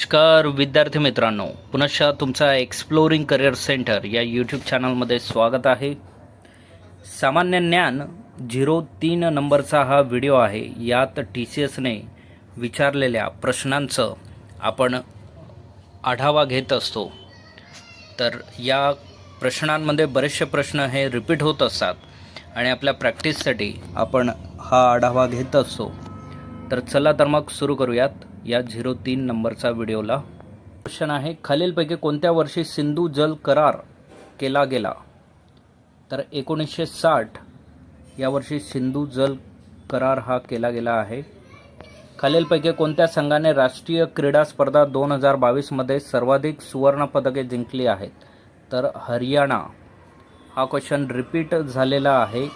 नमस्कार विद्यार्थी मित्रांनो. पुनश्च तुमचा एक्सप्लोरिंग करिअर सेंटर या यूट्यूब चॅनलमध्ये स्वागत आहे. सामान्य ज्ञान झिरो तीन नंबरचा हा व्हिडिओ आहे. यात टी सी एसने विचारलेल्या प्रश्नांचं आपण आढावा घेत असतो. तर या प्रश्नांमध्ये बरेचसे प्रश्न हे रिपीट होत असतात आणि आपल्या प्रॅक्टिससाठी आपण हा आढावा घेत असतो. तर चला तर मग सुरू करूयात. या झिरो तीन नंबरचा व्हिडिओला. क्वेश्चन आहे खालीलपैकी कोणत्या वर्षी सिंधू जल करार केला गेला? तर एकोणीसशे साठ या वर्षी सिंधू जल करार हा केला गेला आहे. खालीलपैकी कोणत्या संघाने राष्ट्रीय क्रीडा स्पर्धा दोन हजार बावीसमध्ये सर्वाधिक सुवर्णपदके जिंकली आहेत? तर हरियाणा. हा क्वेश्चन रिपीट झालेला आहे.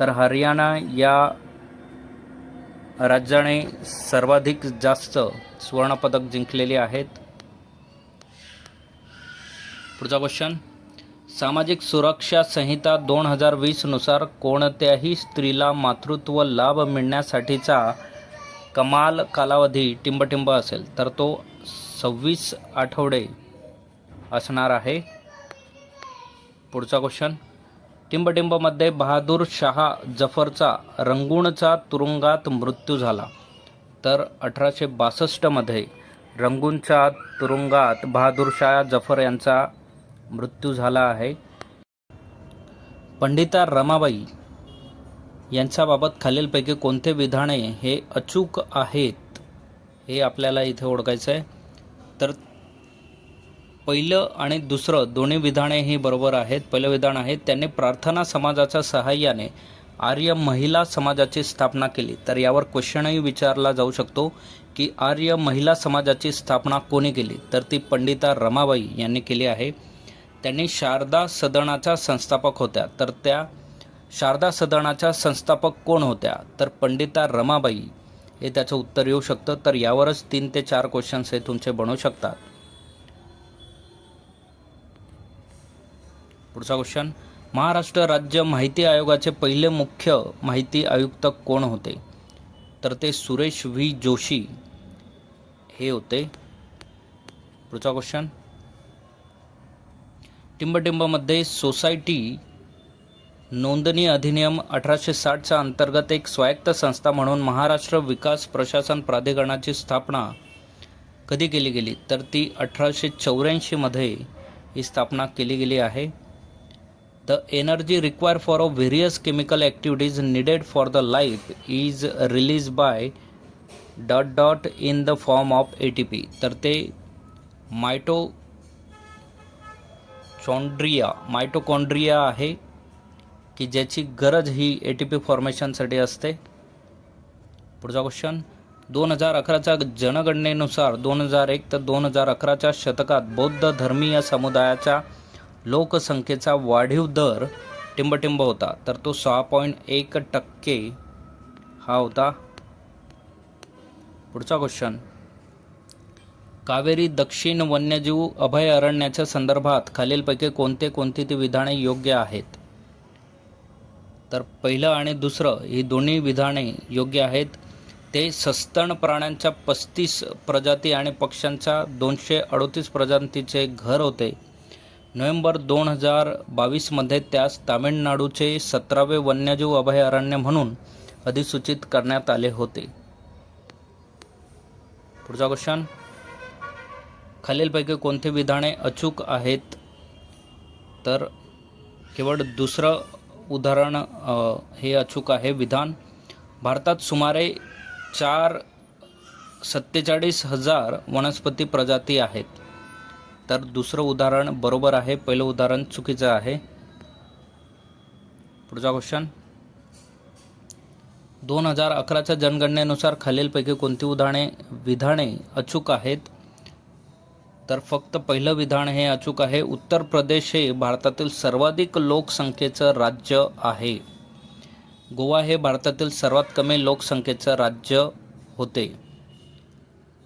तर हरियाणा या राज्याने सर्वाधिक जास्त सुवर्णपदक जिंकलेली आहेत. पुढचा क्वेश्चन सामाजिक सुरक्षा संहिता दोन हजार वीसनुसार कोणत्याही स्त्रीला मातृत्व लाभ मिळण्यासाठीचा कमाल कालावधी टिंबटिंब असेल तर तो सव्वीस आठवडे असणार आहे. पुढचा क्वेश्चन टिंबटिंबमध्ये बहादूर शहा जफरचा रंगूणचा तुरुंगात मृत्यू झाला. तर अठराशे बासष्टमध्ये रंगूनच्या तुरुंगात बहादूर शाह जफर यांचा मृत्यू झाला आहे. पंडिता रमाबाई यांच्याबाबत खालीलपैकी कोणते विधाने हे अचूक आहेत हे आपल्याला इथे ओळखायचं आहे तर पहिलं आणि दुसरं दोन्ही विधाने ही बरोबर आहेत. पहिलं विधान आहे त्यांनी प्रार्थना समाजाच्या सहाय्याने आर्य महिला समाजाची स्थापना केली. तर यावर क्वेश्चनही विचारला जाऊ शकतो की आर्य महिला समाजाची स्थापना कोणी केली? तर ती पंडिता रमाबाई यांनी केली आहे. त्यांनी शारदा सदनाच्या संस्थापक होत्या. तर त्या शारदा सदनाच्या संस्थापक कोण होत्या? तर पंडिता रमाबाई. हे त्याचं उत्तर येऊ शकतं. तर यावरच तीन ते चार क्वेश्चन्स हे तुमचे बनवू शकतात. पुढचा क्वेश्चन महाराष्ट्र राज्य माहिती आयोगाचे पहिले मुख्य माहिती आयुक्त कोण होते? तर ते सुरेश व्ही. जोशी हे होते. पुढचा क्वेश्चन टिंबटिंबमध्ये सोसायटी नोंदणी अधिनियम अठराशे साठच्या अंतर्गत एक स्वायत्त संस्था म्हणून महाराष्ट्र विकास प्रशासन प्राधिकरणाची स्थापना कधी केली गेली? तर ती अठराशे चौऱ्याऐंशीमध्ये ही स्थापना केली गेली आहे. The energy require for a various chemical activities needed for the life is release by dot dot in the form of A T P तर ते मायटो चॉन्ड्रिया मायटोकॉन्ड्रिया आहे की ज्याची गरज ही ए टी पी फॉर्मेशनसाठी असते. पुढचा क्वेश्चन दोन हजार अकराच्या जनगणनेनुसार दोन हजार एक तर दोन हजार अकराच्या शतकात बौद्ध धर्मीय समुदायाच्या लोकसंख्येचा वाढीव दर टिंबटिंब होता तर तो सहा पॉईंट एक टक्के हा होता. पुढचा क्वेश्चन कावेरी दक्षिण वन्यजीव अभयारण्याच्या संदर्भात खालीलपैकी कोणते कोणती ती विधाने योग्य आहेत? तर पहिलं आणि दुसरं ही दोन्ही विधाने योग्य आहेत. ते सस्तन प्राण्यांच्या पस्तीस प्रजाती आणि पक्ष्यांच्या दोनशे अडोतीस प्रजातीचे घर होते. नोव्हेंबर दोन हजार बावीसमध्ये त्यास तामिळनाडूचे सतरावे वन्यजीव अभयारण्य म्हणून अधिसूचित करण्यात आले होते. पुढचा क्वेश्चन खालीलपैकी कोणते विधाने अचूक आहेत? तर केवळ दुसरं उदाहरण हे अचूक आहे. विधान भारतात सुमारे चार सत्तेचाळीस हजार वनस्पती प्रजाती आहेत. तर दुसरं उदाहरण बरोबर आहे पहिलं उदाहरण चुकीचं आहे. पुढचा क्वेश्चन दोन हजार अकराच्या जनगणनेनुसार खालीलपैकी कोणती उदाहरणे विधाने अचूक आहेत? तर फक्त पहिलं विधान हे अचूक आहे. उत्तर प्रदेश हे भारतातील सर्वाधिक लोकसंख्येचं राज्य आहे. गोवा हे भारतातील सर्वात कमी लोकसंख्येचं राज्य होते.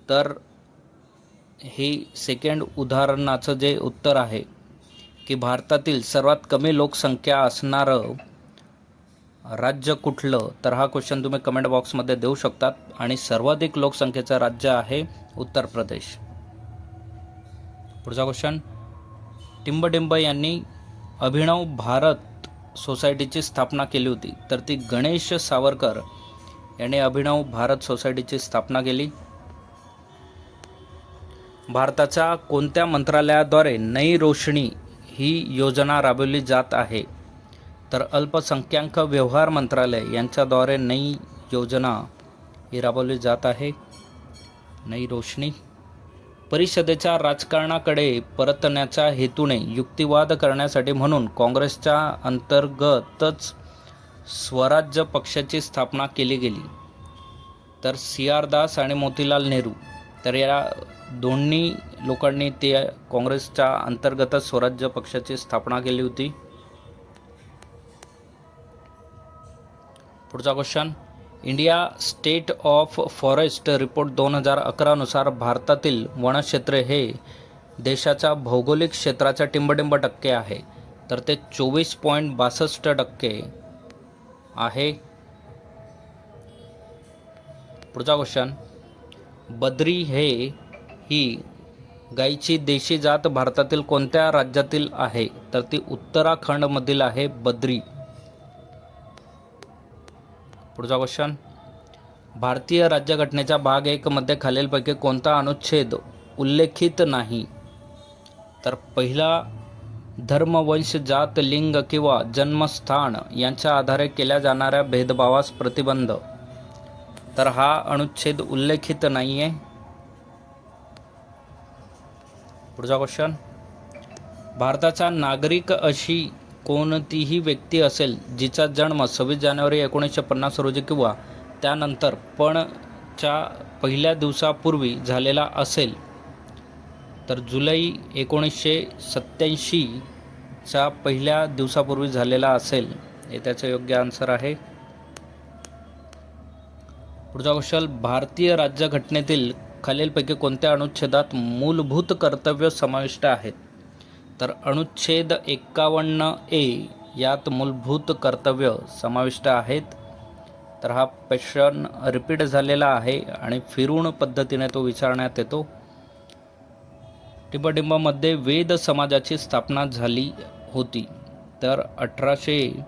तर हे सेकंड उदाहरणाचं जे उत्तर आहे की भारतातील सर्वात कमी लोकसंख्या असणारं राज्य कुठलं तर हा क्वेश्चन तुम्ही कमेंट बॉक्समध्ये देऊ शकतात. आणि सर्वाधिक लोकसंख्येचं राज्य आहे उत्तर प्रदेश. पुढचा क्वेश्चन टिंबटिंब यांनी अभिनव भारत सोसायटीची स्थापना केली होती. तर ती गणेश सावरकर यांनी अभिनव भारत सोसायटीची स्थापना केली. भारताच्या कोणत्या मंत्रालयाद्वारे नई रोशनी ही योजना राबवली जात आहे? तर अल्पसंख्याक व्यवहार मंत्रालय यांच्याद्वारे नई योजना ही राबवली जात आहे. नई रोशनी. परिषदेच्या राजकारणाकडे परतण्याच्या हेतूने युक्तिवाद करण्यासाठी म्हणून काँग्रेसच्या अंतर्गतच स्वराज्य पक्षाची स्थापना केली गेली. तर सी आर दास आणि मोतीलाल नेहरू तर या दोन्ही लोकांनी ते काँग्रेसच्या अंतर्गतच स्वराज्य पक्षाची स्थापना केली होती. पुढचा question India state of forest report दोन हजार अकरानुसार भारतातील वनक्षेत्र हे देशाच्या भौगोलिक क्षेत्राच्या टिंबटिंब टक्के आहे. तर ते चोवीस पॉईंट बासष्ट टक्के आहे. पुढचा क्वेश्चन बद्री हे ही गायीची देशी जात भारतातील कोणत्या राज्यातील आहे? तर ती उत्तराखंडमधील आहे बद्री. पुढचा क्वेश्चन भारतीय राज्यघटनेच्या भाग एकमध्ये खालीलपैकी कोणता अनुच्छेद उल्लेखित नाही? तर पहिला धर्म वंश जात लिंग किंवा जन्मस्थान यांच्या आधारे केल्या जाणाऱ्या भेदभावास प्रतिबंध. तर हा अनुच्छेद उल्लेखित नाही आहे पुढचा क्वेश्चन भारताचा नागरिक अशी कोणतीही व्यक्ती असेल जिचा जन्म सव्वीस जानेवारी एकोणीसशे पन्नास रोजी किंवा त्यानंतर पणच्या पहिल्या दिवसापूर्वी झालेला असेल तर जुलै एकोणीसशे सत्याऐंशीच्या पहिल्या दिवसापूर्वी झालेला असेल हे त्याचं योग्य आन्सर आहे. पुढचा क्वेश्चन भारतीय राज्यघटनेतील खालीलपैकी कोणत्या अनुच्छेदात मूलभूत कर्तव्य समाविष्ट आहेत? तर अनुच्छेद एक्कावन्न ए यात मूलभूत कर्तव्य समाविष्ट आहेत. तर हा पेशन रिपीट झालेला आहे आणि फिरून पद्धतीने तो विचारण्यात येतो. टिंबटिंबमध्ये वेद समाजाची स्थापना झाली होती. तर अठराशे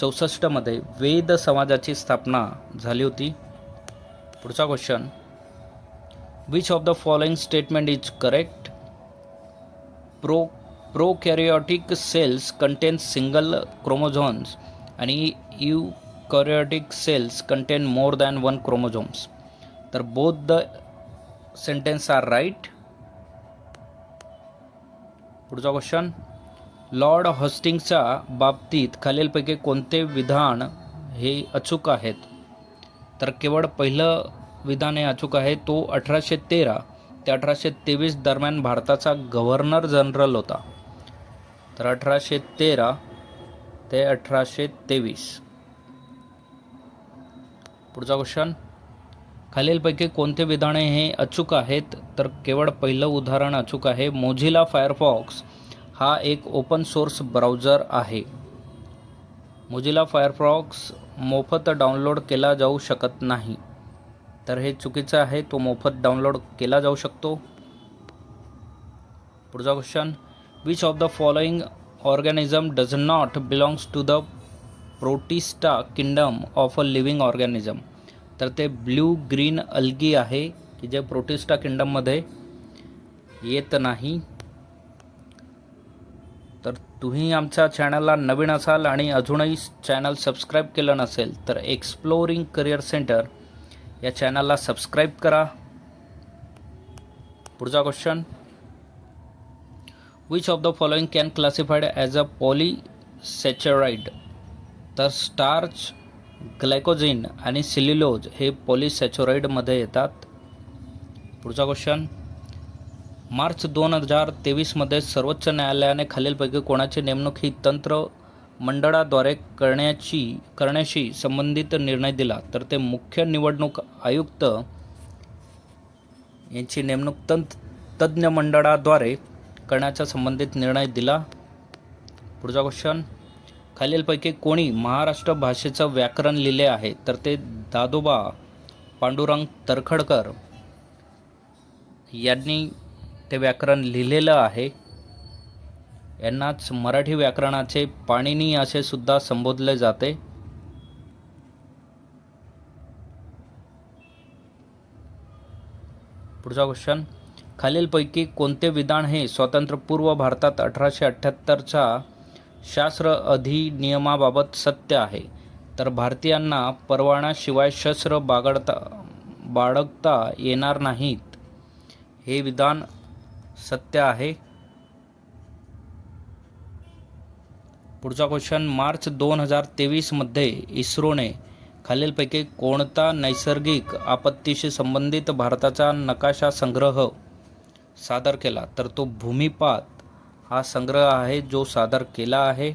चौसष्टमध्ये वेद समाजाची स्थापना झाली होती. पुढचा question which of the following statement is correct pro prokaryotic cells contain single chromosomes आणि eukaryotic cells contain more than one chromosomes तर both the sentence are right पुढचा क्वेश्चन लॉर्ड हॉस्टिंगच्या बाबतीत खालीलपैकी कोणते विधान हे अचूक आहेत? तर केवळ पहिलं विधान हे अचूक आहे तो अठराशे तेरा ते अठराशे तेवीस दरम्यान भारताचा गव्हर्नर जनरल होता. तर अठराशे तेरा ते अठराशे तेवीस. पुढचा क्वेश्चन खालीलपैकी कोणते विधाने हे अचूक आहेत? तर केवळ पहिलं उदाहरण अचूक आहे. मोझिला फायरफॉक्स हा एक ओपन सोर्स ब्राउझर आहे. मोझिला फायरफॉक्स मोफत डाउनलोड केला जाऊ शकत नाही. तर हे चुकीचं आहे. तो मोफत डाउनलोड केला जाऊ शकतो. पुढचा question which of the following organism does not belongs to the protista kingdom of a living organism तर ते ब्ल्यू ग्रीन अल्गी आहे. की जे प्रोटिस्टा किंगडममध्ये येत नाही. तर तुम्ही आमच्या चॅनलला नवीन असाल आणि अजूनही चॅनल सबस्क्राईब केलं नसेल तर एक्सप्लोरिंग करिअर सेंटर या चॅनलला सबस्क्राईब करा. पुढचा question which of the following can classified as a polysaccharide तर स्टार्च ग्लायकोजिन आणि सिलिलोज हे पॉलिसॅचोराईडमध्ये येतात. पुढचा क्वेश्चन मार्च दोन हजार तेवीसमध्ये सर्वोच्च न्यायालयाने खालीलपैकी कोणाची नेमणूक ही तंत्र मंडळाद्वारे करण्याची करण्याशी संबंधित निर्णय दिला तर ते मुख्य निवडणूक आयुक्त यांची नेमणूक तंत तज्ज्ञ मंडळाद्वारे करण्याचा संबंधित निर्णय दिला. पुढचा क्वेश्चन खालीलपैकी कोणी महाराष्ट्र भाषेचं व्याकरण लिहिले आहे तर ते दादोबा पांडुरंग तरखडकर यांनी ते व्याकरण लिहिलेलं आहे. यांनाच मराठी व्याकरणाचे पाणिनी असे सुद्धा संबोधले जाते. पुढचा क्वेश्चन खालीलपैकी कोणते विधान हे स्वातंत्र्यपूर्व भारतात अठराशे अठ्ठ्याहत्तरच्या शास्त्र अधिनियमाबाबत सत्य आहे? तर भारतीयांना परवानाशिवाय शस्त्र बागडता बाळगता येणार नाहीत. हे विधान सत्य आहे. पुढचा क्वेश्चन मार्च दोन हजार तेवीसमध्ये इस्रोने खालीलपैकी कोणता नैसर्गिक आपत्तीशी संबंधित भारताचा नकाशा संग्रह सादर केला? तर तो भूमिपात हा संग्रह आहे जो सादर केला आहे.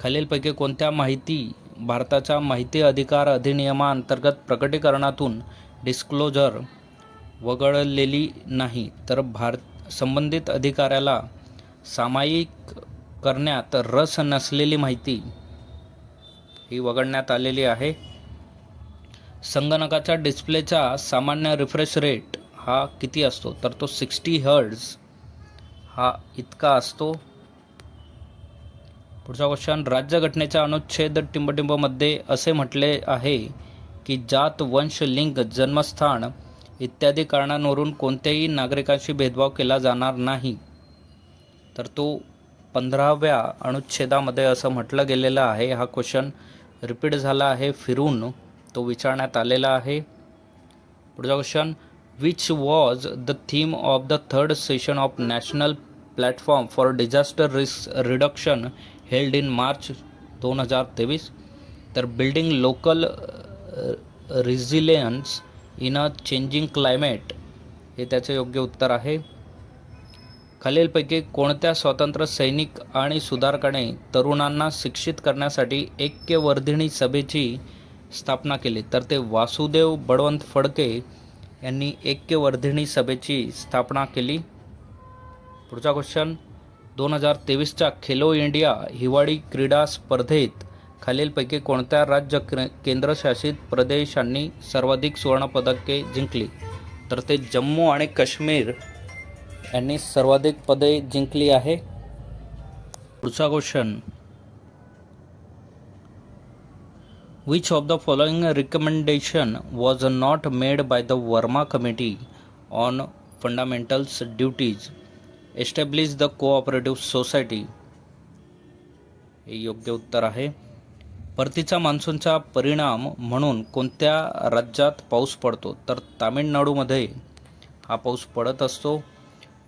खालीलपैकी कोणत्या माहिती भारताच्या माहिती अधिकार अधिनियमाअंतर्गत प्रकटीकरणातून डिस्क्लोजर वगळलेली नाही तर भारत संबंधित अधिकाऱ्याला सामायिक करण्यात रस नसलेली माहिती ही वगळण्यात आलेली आहे. संगणकाच्या डिस्प्लेचा सामान्य रिफ्रेश रेट हा किती असतो? तर तो सिक्स्टी हर्ड्स हा इतका असतो. पुढचा क्वेश्चन राज्यघटनेच्या अनुच्छेद टिंबटिंबमध्ये असे म्हटले आहे की जात वंश लिंग जन्मस्थान इत्यादी कारणांवरून कोणत्याही नागरिकांशी भेदभाव केला जाणार नाही. तर तो पंधराव्या अनुच्छेदामध्ये असं म्हटलं गेलेलं आहे. हा क्वेश्चन रिपीट झाला आहे. फिरून तो विचारण्यात आलेला आहे. पुढचा question which was the theme of the third session of national platform for disaster risk reduction held in March दोन हजार तेवीस? तर building local resilience in a changing climate हे त्याचे योग्य उत्तर आहे. खालीलपैकी कोणत्या स्वातंत्र्य सैनिक आणि सुधारकाने तरुणांना शिक्षित करण्यासाठी ऐक्यवर्धिनी सभेची स्थापना केली? तर ते वासुदेव बळवंत फडके यांनी ऐक्यवर्धिनी सभेची स्थापना केली. पुढचा क्वेश्चन दोन हजार तेवीसच्या खेलो इंडिया हिवाळी क्रीडा स्पर्धेत खालीलपैकी कोणत्या राज्य केंद्रशासित प्रदेशांनी सर्वाधिक सुवर्णपदके जिंकली? तर ते जम्मू आणि काश्मीर यांनी सर्वाधिक पदे जिंकली आहे. पुढचा question which of the following recommendation was not made by the Verma committee on fundamentals duties establish the cooperative society हे योग्य उत्तर आहे. परतीचा मान्सूनचा परिणाम म्हणून कोणत्या राज्यात पाऊस पडतो? तर तामिळनाडूमध्ये हा पाऊस पडत असतो.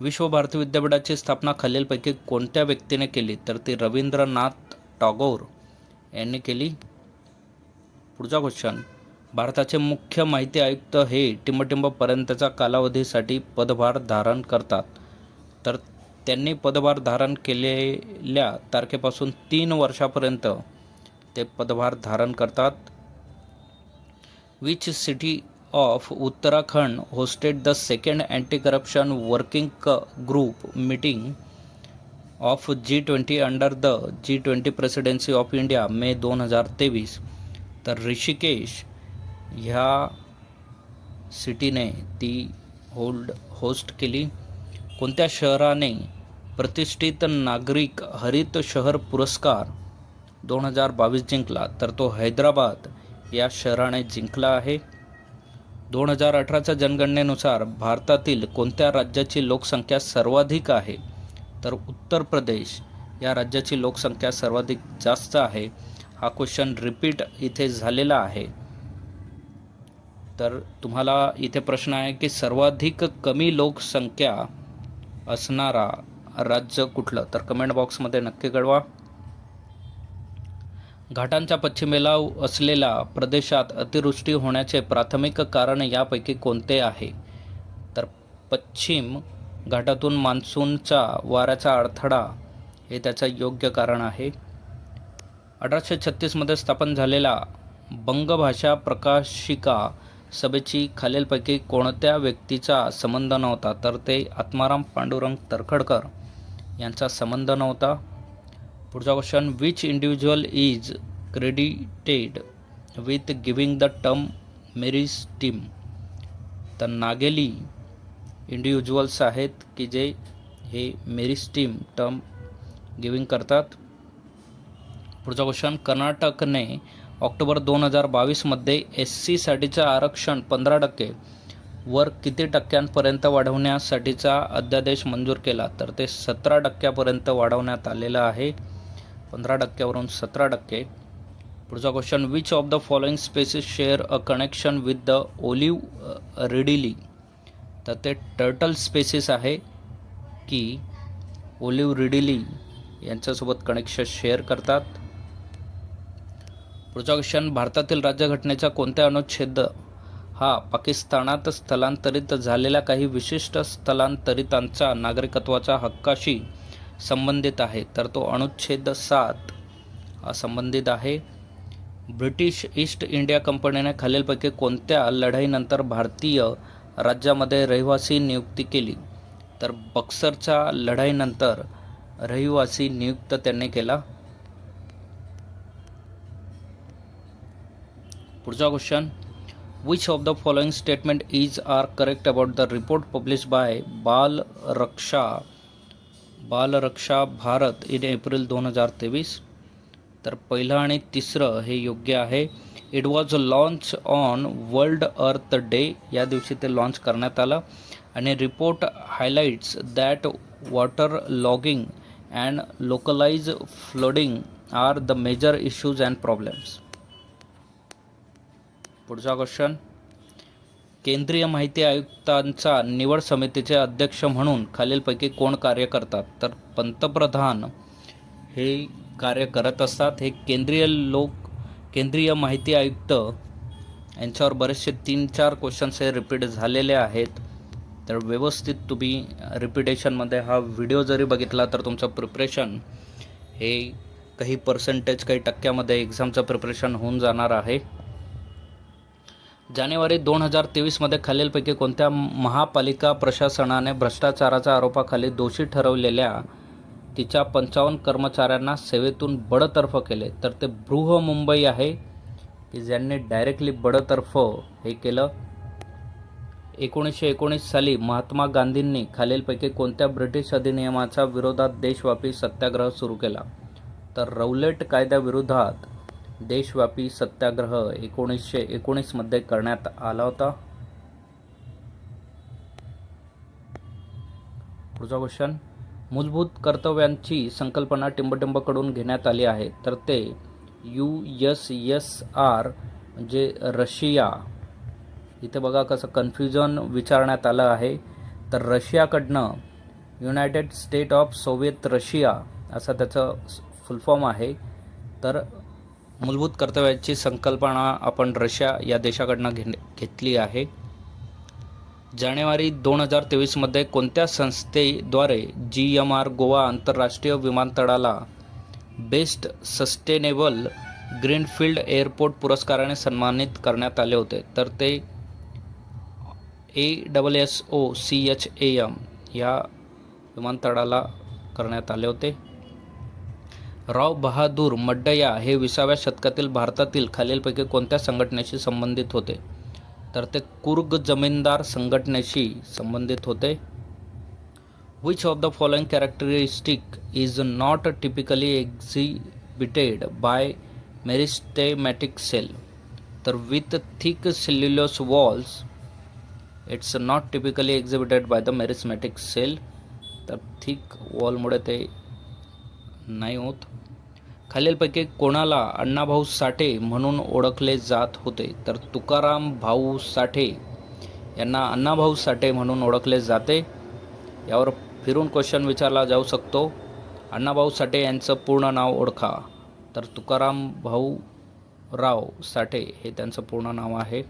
विश्वभारती विद्यापीठाची स्थापना खालीलपैकी कोणत्या व्यक्तीने केली? तर ती रवींद्रनाथ टागोर यांनी केली. पुढचा क्वेश्चन भारताचे मुख्य माहिती आयुक्त हे टिंबटिंबपर्यंतच्या कालावधीसाठी पदभार धारण करतात. तर त्यांनी पदभार धारण केलेल्या तारखेपासून तीन वर्षापर्यंत ते पदभार धारण करतात. Which city of Uttarakhand hosted the second anti corruption working क group meeting of G twenty under the G twenty presidency of India May दोन हजार तेवीस तर ऋषिकेश ह्या सिटीने ती होल्ड होस्ट केली कोणत्या शहराने प्रतिष्ठित नागरिक हरित शहर पुरस्कार दोन हजार बावीस जिंकला तर तो हैदराबाद या शहराने जिंकला आहे दोन हजार अठराच्या जनगणनेनुसार भारतातील कोणत्या राज्याची लोकसंख्या सर्वाधिक आहे? तर उत्तर प्रदेश या राज्याची लोकसंख्या सर्वाधिक जास्त आहे हा क्वेश्चन रिपीट इथे झालेला आहे. तर तुम्हाला इथे प्रश्न आहे की सर्वाधिक कमी लोकसंख्या असणारा राज्य कुठलं? तर कमेंट बॉक्समध्ये नक्की कळवा. घाटांच्या पश्चिमेला असलेल्या प्रदेशात अतिवृष्टी होण्याचे प्राथमिक कारण यापैकी कोणते आहे? तर पश्चिम घाटातून मान्सूनचा वाऱ्याचा अडथळा हे त्याचं योग्य कारण आहे. अठराशे छत्तीसमध्ये स्थापन झालेला बंगभाषा प्रकाशिका सभेची खालीलपैकी कोणत्या व्यक्तीचा संबंध नव्हता? तर ते आत्माराम पांडुरंग तरखडकर यांचा संबंध नव्हता. पुढचा question which individual is credited with giving the term meristem तर नागेली इंडिव्हिज्युअल्स आहेत की जे हे मेरीज टीम टर्म गिविंग करतात. पुढचा क्वेश्चन कर्नाटकने ऑक्टोबर दोन हजार बावीसमध्ये एस सीसाठीचं आरक्षण पंधरा टक्के वर किती टक्क्यांपर्यंत वाढवण्यासाठीचा अध्यादेश मंजूर केला? तर ते सतरा टक्क्यापर्यंत वाढवण्यात आलेलं आहे. पंधरा टक्क्यावरून सतरा टक्के. पुढचा question which of the following species share a connection with the olive ridley तर ते टर्टल स्पेसिस आहे की ओलिव्ह रिडिली यांच्यासोबत कनेक्शन शेअर करतात. पुढचा क्वेश्चन भारतातील राज्यघटनेचा कोणत्या अनुच्छेद? हा पाकिस्तानात स्थलांतरित झालेल्या काही विशिष्ट स्थलांतरितांचा नागरिकत्वाच्या हक्काशी संबंधित आहे तर तो अनुच्छेद सात संबंधित आहे. ब्रिटिश ईस्ट इंडिया कंपनीने खालीलपैकी कोणत्या लढाईनंतर भारतीय राज्यामध्ये रहिवासी नियुक्ती केली? तर बक्सरच्या लढाईनंतर रहिवासी नियुक्त त्यांनी केला. पुढचा question which of the following statement is are correct about the report publish by Bal Raksha Balraksha Bharat in April दोन हजार तेवीस. तर पहिलं आणि तिसरं हे योग्य आहे. It was launch on World Earth Day या दिवशी ते लॉन्च करण्यात आलं. आणि report highlights that water logging and localize flooding are the major issues and problems पुढचा क्वेश्चन केंद्रीय माहिती आयुक्तांचा निवड समितीचे अध्यक्ष म्हणून खालीलपैकी कोण कार्य करतात? तर पंतप्रधान हे कार्य करत असतात. हे केंद्रीय लोक केंद्रीय माहिती आयुक्त यांच्यावर बरेचसे तीन चार क्वेश्चन्स हे रिपीट झालेले आहेत. तर व्यवस्थित तुम्ही रिपिटेशनमध्ये हा व्हिडिओ जरी बघितला तर तुमचं प्रिपरेशन हे काही पर्सेंटेज काही टक्क्यामध्ये एक्झामचं प्रिपरेशन होऊन जाणार आहे. जानेवारी दोन हजार तेवीसमध्ये खालीलपैकी कोणत्या महापालिका प्रशासनाने भ्रष्टाचाराच्या आरोपाखाली दोषी ठरवलेल्या तिच्या पंचावन्न कर्मचाऱ्यांना सेवेतून बडतर्फ केले? तर ते बृहमुंबई आहे की ज्यांनी डायरेक्टली बडतर्फ हे केलं? एकोणीसशे एकोणीस साली महात्मा गांधींनी खालीलपैकी कोणत्या ब्रिटिश अधिनियमाच्या विरोधात देशव्यापी सत्याग्रह सुरू केला? तर रौलेट कायद्याविरोधात देशव्यापी सत्याग्रह एकोणीसशे एकोणीसमध्ये करण्यात आला होता. पुढचा क्वेश्चन मूलभूत कर्तव्यांची संकल्पना टिंबटिंबकडून घेण्यात आली आहे. तर ते यू एस एस आर म्हणजे रशिया इथे बघा कसं कन्फ्युजन विचारण्यात आलं आहे. तर रशियाकडनं United State of Soviet Russia असं त्याचं फुल फॉर्म आहे. तर मूलभूत कर्तव्याची संकल्पना आपण रशिया या देशाकडनं घे घेतली आहे. जानेवारी दोन हजार तेवीसमध्ये कोणत्या संस्थेद्वारे जी एम आर गोवा आंतरराष्ट्रीय विमानतळाला बेस्ट सस्टेनेबल ग्रीनफील्ड एअरपोर्ट पुरस्काराने सन्मानित करण्यात आले होते? तर ते A double S O C H A M या विमानतळाला करण्यात आले होते. राव बहादूर मड्डया हे विसाव्या शतकातील भारतातील खालीलपैकी कोणत्या संघटनेशी संबंधित होते? तर ते कुर्ग जमीनदार संघटनेशी संबंधित होते. Which of the following characteristic is not typically exhibited by meristematic cell तर with thick cellulose walls it's not typically exhibited by the meristematic cell तर थिक वॉलमुळे ते नाही होत. खालीलपैकी कोणाला अण्णाभाऊ साठे म्हणून ओळखले जात होते तर तुकाराम भाऊ साठे यांना अण्णाभाऊ साठे म्हणून ओळखले जाते. यावर फिरून क्वेश्चन विचारला जाऊ शकतो. अण्णाभाऊ साठे यांचं पूर्ण नाव ओळखा. तर तुकाराम भाऊ राव साठे हे त्यांचं पूर्ण नाव आहे.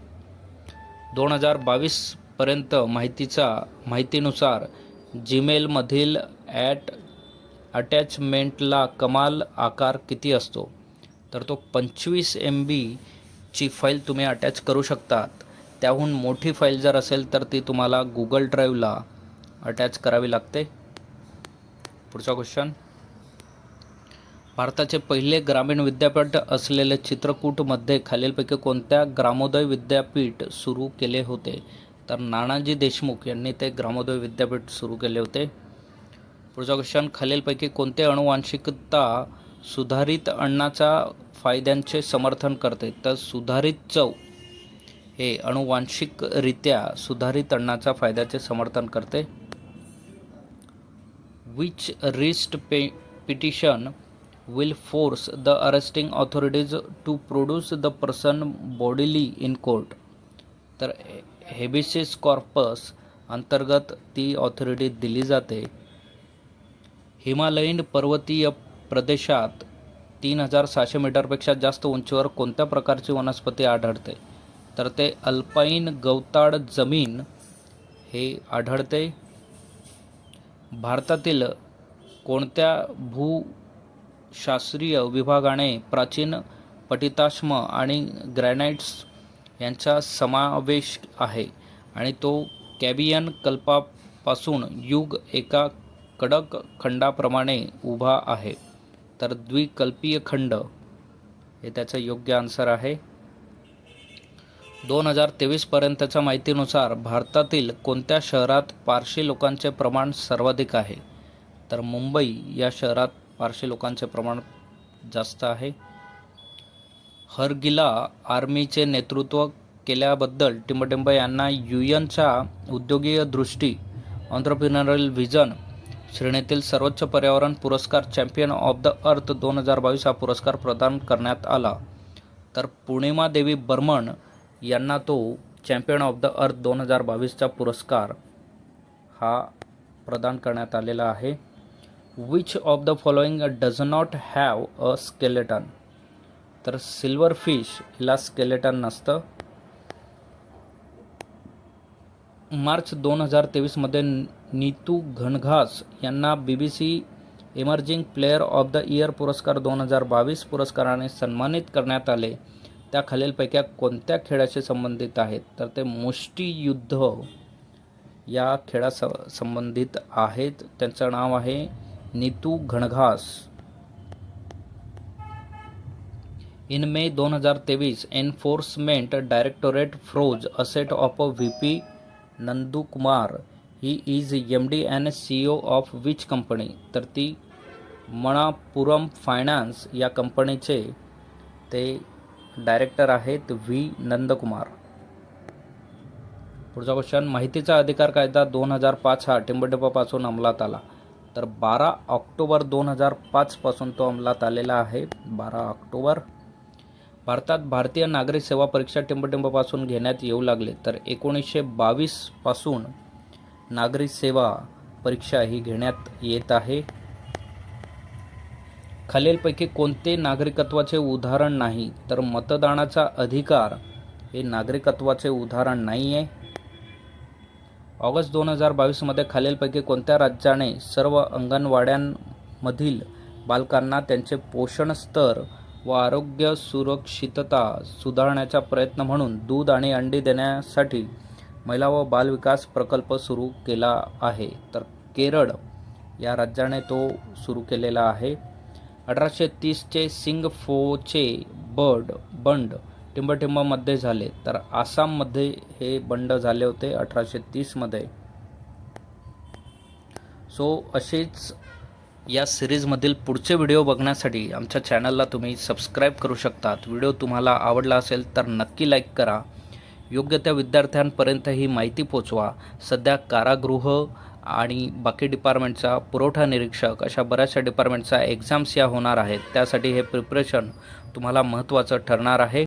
दोन हजार बावीसपर्यंत माहितीचा माहितीनुसार जीमेलमधील ॲट अटॅचमेंटला कमाल आकार किती असतो? तर तो पंचवीस एम बीची फाईल तुम्ही अटॅच करू शकतात. त्याहून मोठी फाईल जर असेल तर ती तुम्हाला गुगल ड्राईव्हला अटॅच करावी लागते. पुढचा क्वेश्चन भारताचे पहिले ग्रामीण विद्यापीठ असलेले चित्रकूटमध्ये खालीलपैकी कोणत्या ग्रामोदय विद्यापीठ सुरू केले होते? तर नानाजी देशमुख यांनी ते ग्रामोदय विद्यापीठ सुरू केले होते. प्रोजेक्शन खालीलपैकी कोणते अनुवांशिकता सुधारित अन्नाच्या फायद्यांचे समर्थन करते? तर सुधारित चव हे अनुवांशिकरित्या सुधारित अन्नाच्या फायद्याचे समर्थन करते. Which wrist pay petition will force the arresting authorities to produce the person bodily in court? तर हेबिसिस कॉर्पस अंतर्गत ती ऑथॉरिटी दिली जाते. हिमालयीन पर्वतीय प्रदेशात तीन हजार सहाशे मीटरपेक्षा जास्त उंचीवर कोणत्या प्रकारची वनस्पती आढळते? तर ते अल्पाईन गवताळ जमीन हे आढळते. भारतातील कोणत्या भूशास्त्रीय विभागाने प्राचीन पटिताश्म आणि ग्रॅनाइट्स यांचा समावेश आहे? आणि तो कॅबियन कल्पापासून युग एका कडक खंडाप्रमाणे उभा आहे तर द्विकल्पीय खंड हे त्याचं योग्य आन्सर आहे. दोन हजार तेवीसपर्यंतच्या माहितीनुसार भारतातील कोणत्या शहरात पारशी लोकांचे प्रमाण सर्वाधिक आहे? तर मुंबई या शहरात पारशी लोकांचे प्रमाण जास्त आहे. हरगिला आर्मीचे नेतृत्व केल्याबद्दल टिंबटिंब यांना यू एनच्या उद्योगीय दृष्टी ऑन्टरप्रिनरल व्हिजन श्रेणीतील सर्वोच्च पर्यावरण पुरस्कार चॅम्पियन ऑफ द अर्थ दोन हजार बावीस हा पुरस्कार प्रदान करण्यात आला. तर पूर्णिमा देवी बर्मन यांना तो चॅम्पियन ऑफ द अर्थ दोन हजार बावीसचा पुरस्कार हा प्रदान करण्यात आलेला आहे. Which of the following does not have a skeleton तर सिल्वर फिश हिला स्केलेटन नसतं. मार्च दोन हजार तेवीसमध्ये नीतू घनघास यांना B B C emerging player of the year पुरस्कार दोन हजार बावीस पुरस्काराने सन्मानित करण्यात आले. त्या खालीलपैकी कोणत्या खेळाशी संबंधित आहेत? तर ते मुष्टियुद्ध या खेळा संबंधित आहेत. त्यांचं नाव आहे नीतू घणघास इन मे दोन हजार तेवीस enforcement directorate froze asset of V P Nandu Kumar. He is M D and C O of which company तर ती मणापुरम फायनान्स या कंपनीचे ते डायरेक्टर आहेत व्ही नंदकुमार. पुढचा क्वेश्चन माहितीचा अधिकार कायदा दोन हजार पाच हा टिंबटिंबापासून अंमलात आला. तर बारा ऑक्टोबर दोन हजार पाचपासून तो अंमलात आलेला आहे. बारा ऑक्टोबर भारतात भारतीय नागरिक सेवा परीक्षा टिंबटिंबापासून घेण्यात येऊ लागले तर एकोणीसशे बावीसपासून नागरिक सेवा परीक्षा ही घेण्यात येत आहे. खालीलपैकी कोणते नागरिकत्वाचे उदाहरण नाही तर मतदानाचा अधिकार हे नागरिकत्वाचे उदाहरण नाही आहे ऑगस्ट दोन हजार बावीसमध्ये खालीलपैकी कोणत्या राज्याने सर्व अंगणवाड्यांमधील बालकांना त्यांचे पोषण स्तर व आरोग्य सुरक्षितता सुधारण्याचा प्रयत्न म्हणून दूध आणि अंडी देण्यासाठी महिला व बालविकास प्रकल्प सुरू केला आहे. तर केरळ या राज्याने तो सुरू केलेला आहे. अठराशे तीसचे सिंगफोचे बर्ड बंड टिंबटिंबमध्ये झाले. तर आसाममध्ये हे बंड झाले होते अठराशे तीसमध्ये सो असेच या सिरीजमधील पुढचे व्हिडिओ बघण्यासाठी आमच्या चॅनलला तुम्ही सबस्क्राईब करू शकतात. व्हिडिओ तुम्हाला आवडला असेल तर नक्की लाईक करा. योग्य त्या विद्यार्थ्यांपर्यंत ही माहिती पोचवा. सध्या कारागृह आणि बाकी डिपार्टमेंटचा पुरवठा निरीक्षक अशा बऱ्याचशा डिपार्टमेंटचा एक्झाम्स या होणार आहेत. त्यासाठी हे प्रिपरेशन तुम्हाला महत्त्वाचं ठरणार आहे.